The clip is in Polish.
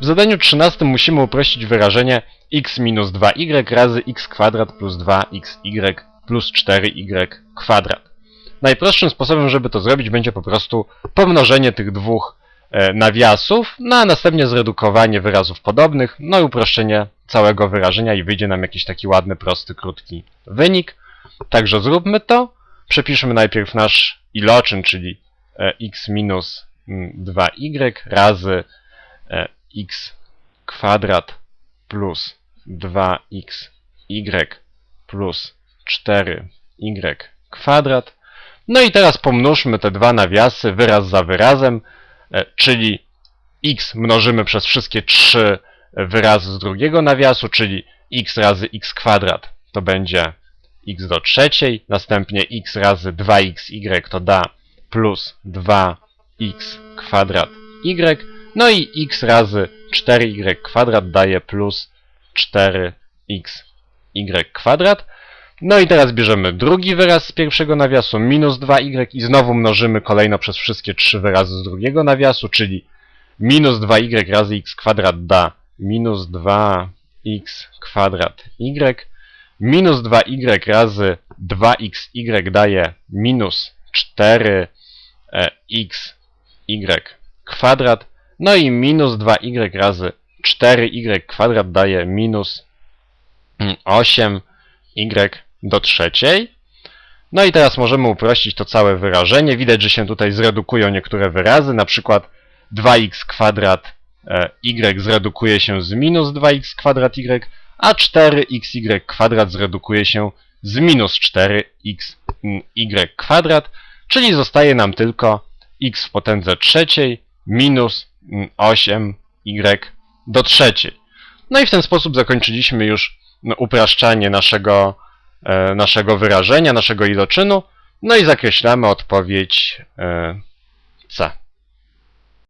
W zadaniu 13 musimy uprościć wyrażenie x minus 2y razy x kwadrat plus 2xy plus 4y kwadrat. Najprostszym sposobem, żeby to zrobić, będzie po prostu pomnożenie tych dwóch e, nawiasów, no a następnie zredukowanie wyrazów podobnych, no i uproszczenie całego wyrażenia i wyjdzie nam jakiś taki ładny, prosty, krótki wynik. Także zróbmy to. Przepiszmy najpierw nasz iloczyn, czyli e, x minus mm, 2y razy e, x kwadrat plus 2xy plus 4y kwadrat. No i teraz pomnóżmy te dwa nawiasy wyraz za wyrazem, e, czyli x mnożymy przez wszystkie trzy wyrazy z drugiego nawiasu, czyli x razy x kwadrat to będzie x do trzeciej, następnie x razy 2xy to da plus 2x kwadrat y, no i x razy 4y kwadrat daje plus 4x y kwadrat. No i teraz bierzemy drugi wyraz z pierwszego nawiasu, minus 2y i znowu mnożymy kolejno przez wszystkie trzy wyrazy z drugiego nawiasu, czyli minus 2y razy x kwadrat da minus 2x kwadrat y, minus 2y razy 2xy daje minus 4xy kwadrat, no i minus 2y razy 4y kwadrat daje minus 8y do trzeciej. No i teraz możemy uprościć to całe wyrażenie. Widać, że się tutaj zredukują niektóre wyrazy, na przykład 2x kwadrat e, y zredukuje się z minus 2x kwadrat y, a 4xy kwadrat zredukuje się z minus 4xy kwadrat, czyli zostaje nam tylko x w potędze trzeciej minus 8y do trzeciej. No i w ten sposób zakończyliśmy już upraszczanie naszego, e, naszego wyrażenia, naszego iloczynu, no i zakreślamy odpowiedź e, C.